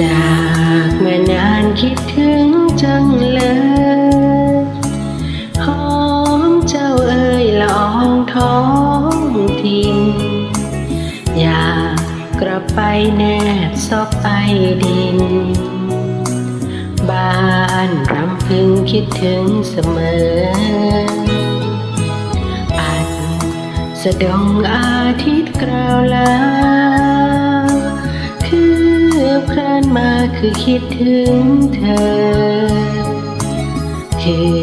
จากมานานคิดถึงจังเลยหอมเจ้าเอ่ยละอองท้องทินอยากกลับไปแนบซอกไอดิน บ้านรำพึงคิดถึงเสมอ อันสะดงอาทิตย์กราวลา คือคิดถึงเธอ คือ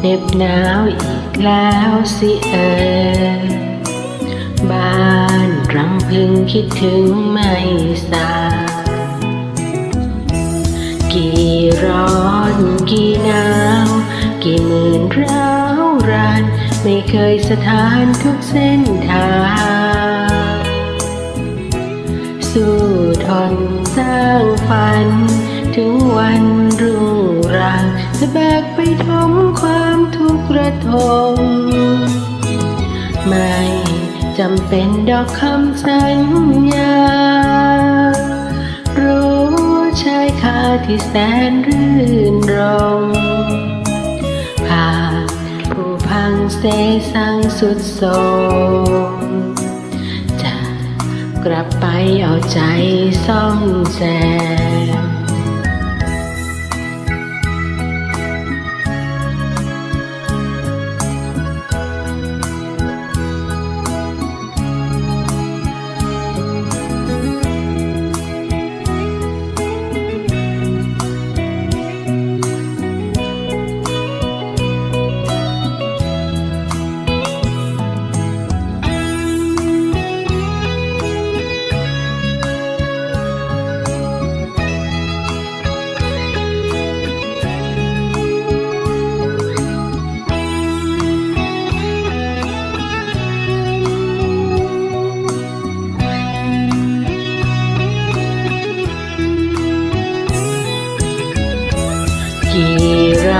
เหน็บหนาวอีกแล้วสิเออบ้านรำพึงคิดถึงไม่สากี่ร้อนกี่หนาว กี่หมื่นร้าวราน ไม่เคยสถานทุกเส้นทาง วันรุ่งรางจะแบกไปทมความทุกข์ระทมไม่จำเป็นดอกคำสัญญา รู้ชายคาที่แสนรื่นรมผ่านผู้พังเสสังสุดโทมจะกลับไปเอาใจซ่อมแซม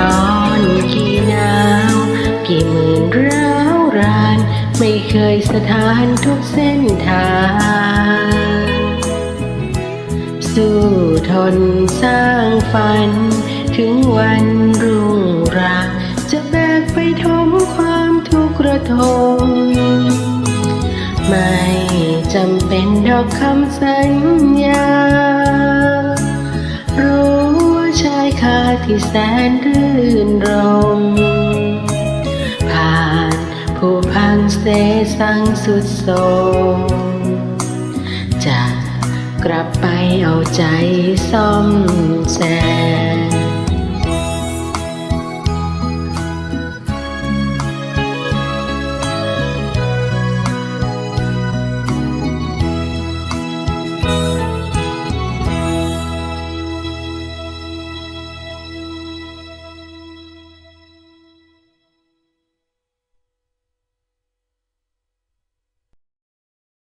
ร้อนกี่หนาวกี่หมื่นร้าวราน ไม่เคยสถานทุกเส้นทาง สู้ทนสร้างฝัน ถึงวันรุ่งรางจะแบกไปทมความทุกข์ระทมไม่จำเป็นดอกคำสัญญา คาที่แสนรื่นรม ผ่านผู้พังเสสังสุดโทมจะกลับไปเอาใจซ่อมแซม